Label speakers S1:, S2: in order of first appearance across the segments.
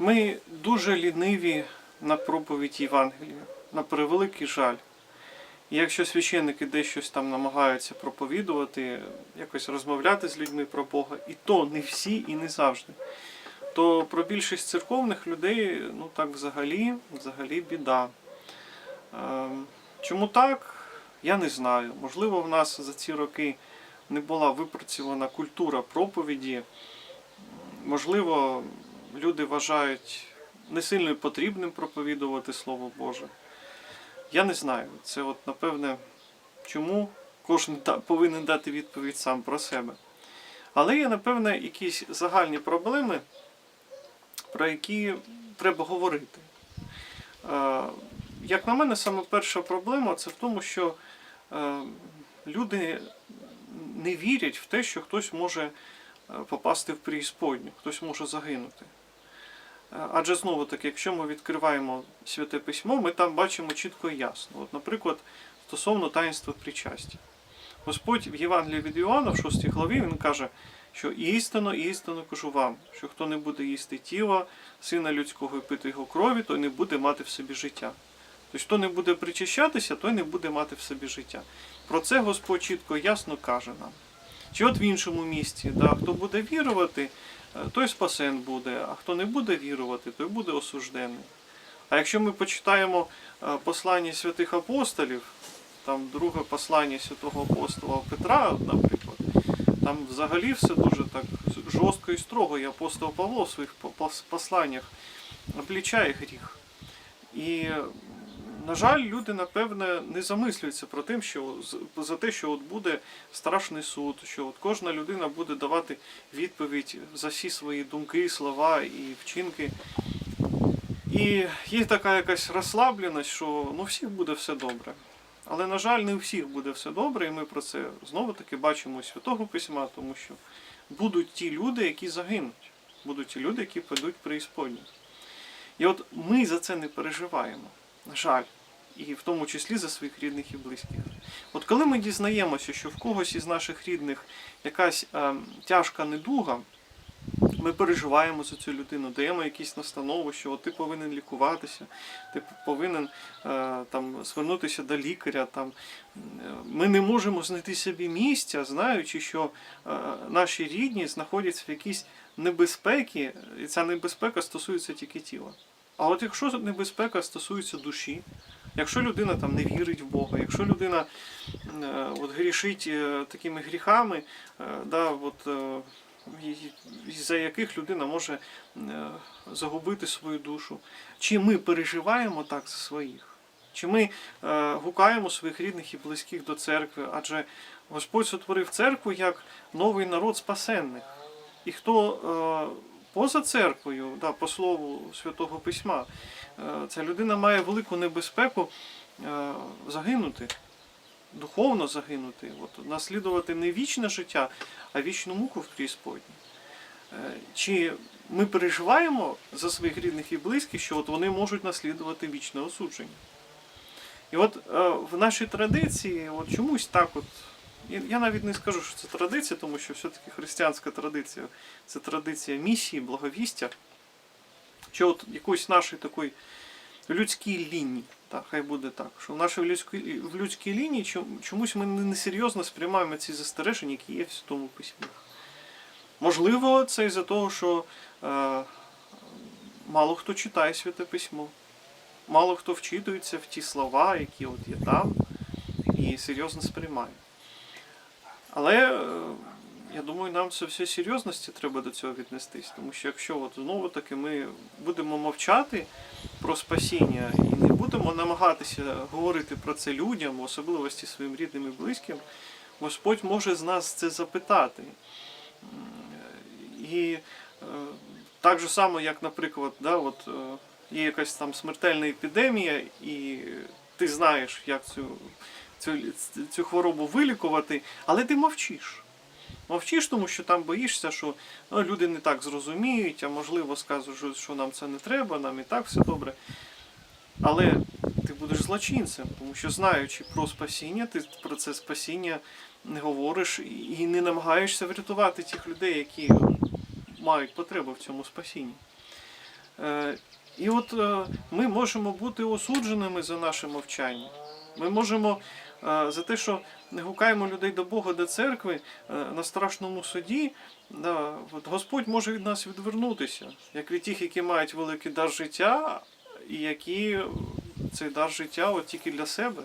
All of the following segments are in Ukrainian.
S1: Ми дуже ліниві на проповідь Євангелія, на превеликий жаль. Якщо священники десь щось там намагаються проповідувати, якось розмовляти з людьми про Бога, і то не всі і не завжди, то про більшість церковних людей, ну так взагалі, взагалі біда. Ем, Чому так? Я не знаю. Можливо, в нас за ці роки не була випрацьована культура проповіді. Можливо, люди вважають не сильно потрібним проповідувати Слово Боже. Я не знаю. Це от напевне, чому кожен повинен дати відповідь сам про себе. Але є, напевне, якісь загальні проблеми, про які треба говорити. Е, Як на мене, саме перша проблема це в тому, що е, люди не вірять в те, що хтось може е, попасти в преісподню, хтось може загинути. Адже знову таки, якщо ми відкриваємо святе письмо, ми там бачимо чітко і ясно. От, наприклад, стосовно таїнства причастя. Господь в Євангелії від Іоанна, в 6 главі, він каже, що істинно, істинно кажу вам, що хто не буде їсти тіла сина людського і пити його крові, той не буде мати в собі життя. Тобто, хто не буде причащатися, той не буде мати в собі життя. Про це Господь чітко і ясно каже нам. Чи от в іншому місці, да, хто буде вірувати, той спасен буде, а хто не буде вірувати, той буде осуждений. А якщо ми почитаємо е, послання святих апостолів, там друге послання святого апостола Петра, наприклад, там взагалі все дуже так жорстко і строго, і апостол Павло в своїх посланнях облічає гріх. І, на жаль, люди, напевне, не замислюються про тим, що за те, що от буде страшний суд, що от кожна людина буде давати відповідь за всі свої думки, слова і вчинки. І є така якась розслабленість, що ну всіх буде все добре. Але, на жаль, не у всіх буде все добре, і ми про це знову таки бачимо Святого Письма, тому що будуть ті люди, які загинуть, будуть ті люди, які підуть преісподню. І от ми за це не переживаємо, на жаль, і в тому числі за своїх рідних і близьких. От коли ми дізнаємося, що в когось із наших рідних якась е, тяжка недуга, ми переживаємо за цю людину, даємо якісь настанови, що от ти повинен лікуватися, ти повинен е, там звернутися до лікаря. Там ми не можемо знайти собі місця, знаючи, що е, наші рідні знаходяться в якійсь небезпеці, і ця небезпека стосується тільки тіла. А от якщо небезпека стосується душі, якщо людина там не вірить в Бога, якщо людина е, от грішить е, такими гріхами, е, да, от, за яких людина може загубити свою душу, чи ми переживаємо так за своїх? Чи ми гукаємо своїх рідних і близьких до церкви? Адже Господь сотворив церкву як новий народ спасенних. І хто поза церквою, да, по слову Святого Письма, ця людина має велику небезпеку е, загинути, духовно загинути, от, наслідувати не вічне життя, а вічну муку в преісподній. Е, Чи ми переживаємо за своїх рідних і близьких, що от вони можуть наслідувати вічне осудження? І от е, в нашій традиції, от чомусь так от. Я навіть не скажу, що це традиція, тому що все-таки християнська традиція це традиція місії, благовістя. Що от якоїсь нашої такої людській лінії, так, хай буде так, що в нашій людській, в людській лінії чомусь ми не- несерйозно сприймаємо ці застереження, які є в Святому Письмі. Можливо, це із-за того, що е, мало хто читає Святе Письмо мало хто вчитується в ті слова, які от є там, і серйозно сприймає. Але е, я думаю, нам це все серйозності треба до цього віднестись, тому що якщо от знову таки ми будемо мовчати про спасіння і не будемо намагатися говорити про це людям, в особливості своїм рідним і близьким, Господь може з нас це запитати. І е, так же само, як, наприклад, да, от, е, є якась там смертельна епідемія, і ти знаєш, як цю, цю, цю хворобу вилікувати, але ти мовчиш. Мовчиш, тому що там боїшся, що ну, люди не так зрозуміють, а можливо скажуть, що нам це не треба, нам і так все добре. Але ти будеш злочинцем, тому що знаючи про спасіння, ти про це спасіння не говориш і не намагаєшся врятувати тих людей, які мають потребу в цьому спасінні. Е, І от е, ми можемо бути осудженими за наше мовчання. Ми можемо за те, що не гукаємо людей до Бога, до церкви е, на страшному суді. Да, от Господь може від нас відвернутися, як від тих, які мають великий дар життя, і які цей дар життя от тільки для себе.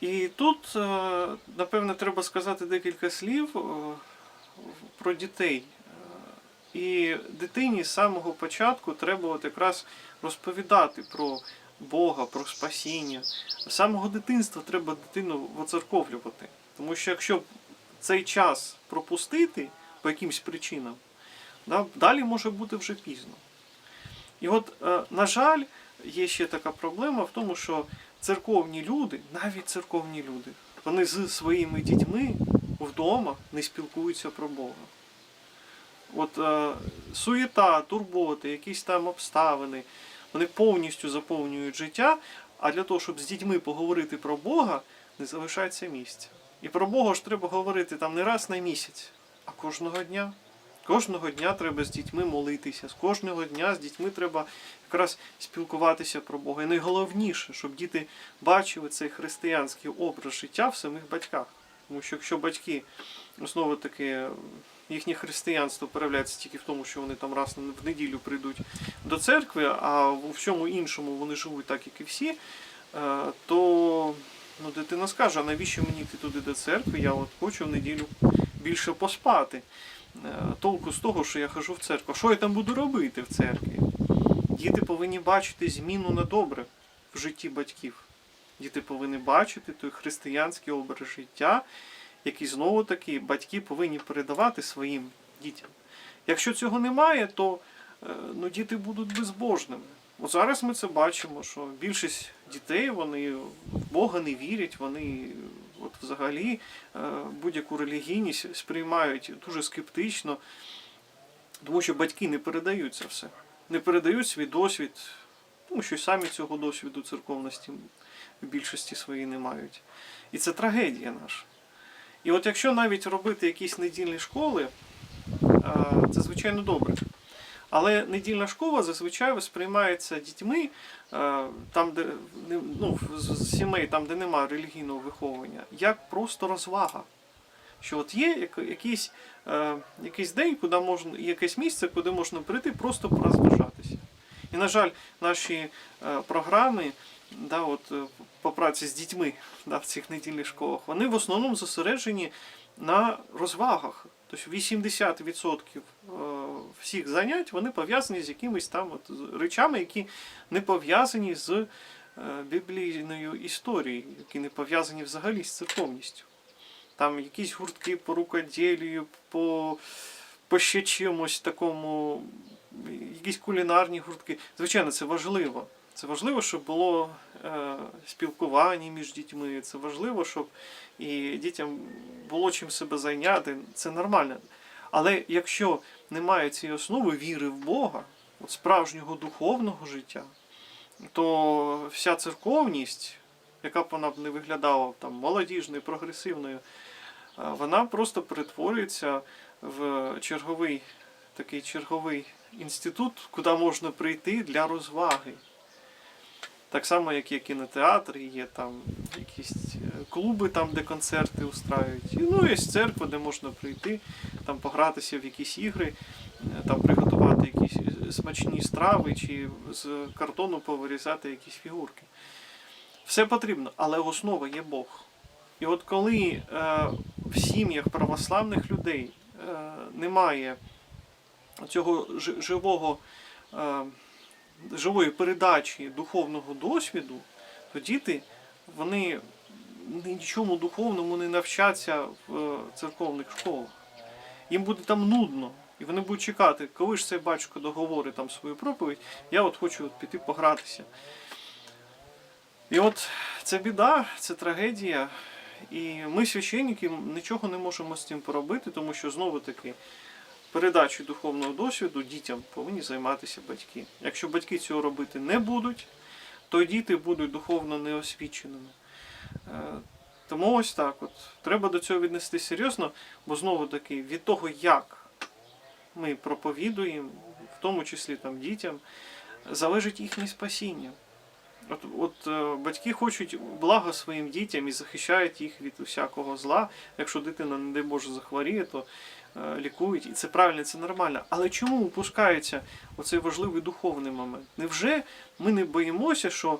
S1: І тут, е, напевне, треба сказати декілька слів е, про дітей. Е, І дитині з самого початку треба от якраз розповідати про Бога, про спасіння. З самого дитинства треба дитину воцерковлювати. Тому що якщо цей час пропустити по якимсь причинам, да, далі може бути вже пізно. І от, е, на жаль, є ще така проблема в тому, що церковні люди, навіть церковні люди, вони з своїми дітьми вдома не спілкуються про Бога. От е, суєта, турботи, якісь там обставини, вони повністю заповнюють життя, а для того, щоб з дітьми поговорити про Бога, не залишається місця. І про Бога ж треба говорити там не раз на місяць, а кожного дня. Кожного дня треба з дітьми молитися, з кожного дня з дітьми треба якраз спілкуватися про Бога. І найголовніше, щоб діти бачили цей християнський образ життя в самих батьках. Тому що якщо батьки знову таки їхнє християнство проявляється тільки в тому, що вони там раз в неділю прийдуть до церкви, а у всьому іншому вони живуть так, як і всі, е, то ну, дитина скаже, а навіщо мені йти туди до церкви? Я от хочу в неділю більше поспати. Е, Толку з того, що я хожу в церкву. Що я там буду робити в церкві? Діти повинні бачити зміну на добре в житті батьків. Діти повинні бачити той християнський образ життя, який знову таки батьки повинні передавати своїм дітям. Якщо цього немає, то е, ну, діти будуть безбожними. От зараз ми це бачимо, що більшість дітей вони в Бога не вірять, вони от взагалі е, будь-яку релігійність сприймають дуже скептично, тому що батьки не передають це все. Не передають свій досвід, тому що й самі цього досвіду церковності в більшості своїй не мають. І це трагедія наша. І от якщо навіть робити якісь недільні школи, це звичайно добре. Але недільна школа зазвичай сприймається дітьми там, де ну, з сімей, там, де немає релігійного виховування, як просто розвага. Що от є якийсь, якийсь день, куди можна, якесь місце, куди можна прийти, просто порозважатися. І, на жаль, наші програми да, от, е, по праці з дітьми да, в цих недільних школах, вони в основному зосереджені на розвагах. Тобто 80% е, всіх занять вони пов'язані з якимись там от речами, які не пов'язані з е, біблійною історією, які не пов'язані взагалі з церковністю. Там якісь гуртки по рукоділію, по, по ще чимось такому, якісь кулінарні гуртки. Звичайно, це важливо. Це важливо, щоб було е, спілкування між дітьми. Це важливо, щоб і дітям було чим себе зайняти. Це нормально. Але якщо немає цієї основи віри в Бога, от справжнього духовного життя, то вся церковність, яка б вона б не виглядала там молодіжною, прогресивною, вона просто перетворюється в черговий такий черговий інститут, куди можна прийти для розваги. Так само, як є кінотеатр, є там якісь е, клуби, там, де концерти устраюють. Ну, є церква, де можна прийти, там погратися в якісь ігри, е, там приготувати якісь е, смачні страви чи з картону повирізати якісь фігурки. Все потрібно, але основа є Бог. І от коли е, в сім'ях православних людей е, немає цього живого. Е, живої передачі духовного досвіду, то діти вони нічому духовному не навчаться в е, церковних школах. Їм буде там нудно. І вони будуть чекати, коли ж цей батько договорить там свою проповідь, я от хочу от піти погратися. І от це біда, це трагедія. І ми, священники, нічого не можемо з цим поробити, тому що знову таки передачею духовного досвіду дітям повинні займатися батьки. Якщо батьки цього робити не будуть, то діти будуть духовно неосвіченими. Е, Тому ось так от. Треба до цього віднести серйозно, бо знову таки від того, як ми проповідуємо, в тому числі там дітям, залежить їхнє спасіння. От, от е, батьки хочуть блага своїм дітям і захищають їх від усякого зла. Якщо дитина, не дай Боже, захворіє, то е, лікують. І це правильно, це нормально. Але чому упускається оцей важливий духовний момент? Невже ми не боїмося, що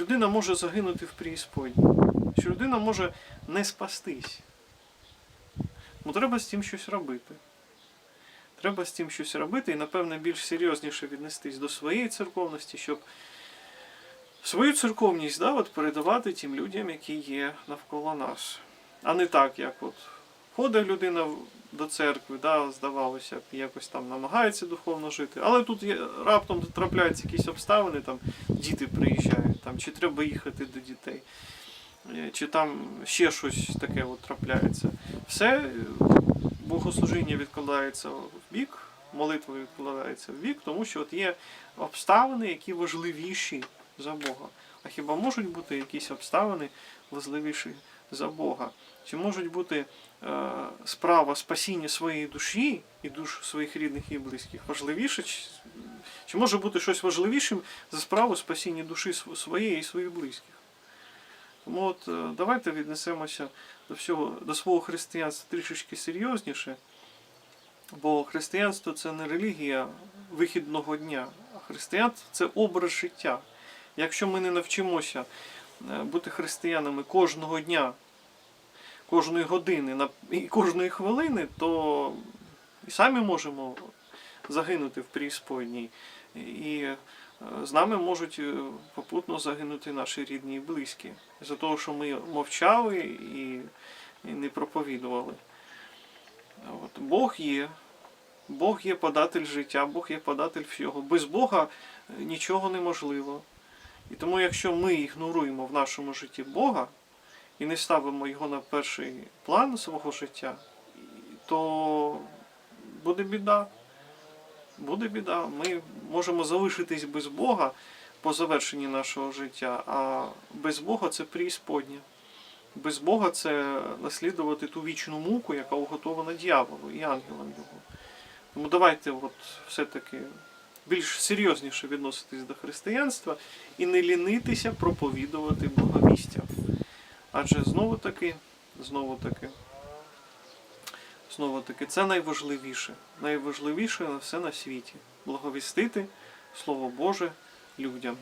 S1: людина може загинути в преісподній? Що людина може не спастись? Ну треба з цим щось робити. Треба з цим щось робити і, напевно, більш серйозніше віднестись до своєї церковності, щоб свою церковність да, от, передавати тим людям, які є навколо нас. А не так, як от ходить людина до церкви, да, здавалося б, якось там намагається духовно жити, але тут є, раптом трапляються якісь обставини, там діти приїжджають, там, чи треба їхати до дітей, е, чи там ще щось таке от трапляється. Все, е, богослужіння відкладається в бік, молитва відкладається в бік, тому що от є обставини, які важливіші за Бога. А хіба можуть бути якісь обставини важливіші за Бога? Чи можуть бути е, справа спасіння своєї душі і душ своїх рідних і близьких важливіше? Чи, чи може бути щось важливішим за справу спасіння душі своєї і своїх близьких? Тому от е, давайте віднесемося до всього до свого християнства трішечки серйозніше, бо християнство це не релігія вихідного дня, а християнство це образ життя. Якщо ми не навчимося е, бути християнами кожного дня, кожної години і кожної хвилини, то і самі можемо загинути в преісподній. І е, з нами можуть е, попутно загинути наші рідні і близькі. За того, що ми мовчали і, не проповідували. От, Бог є. Бог є податель життя, Бог є податель всього. Без Бога нічого неможливо. І тому, якщо ми ігноруємо в нашому житті Бога і не ставимо його на перший план свого життя, то буде біда. Буде біда. Ми можемо залишитись без Бога по завершенні нашого життя, а без Бога це преісподня. Без Бога це наслідувати ту вічну муку, яка уготована дьяволу і ангелам його. Тому давайте от все-таки більш серйозніше відноситись до християнства і не лінитися проповідувати богомістя. Адже знову таки, знову таки, знову таки, це найважливіше. Найважливіше на все на світі. Благовістити Слово Боже людям.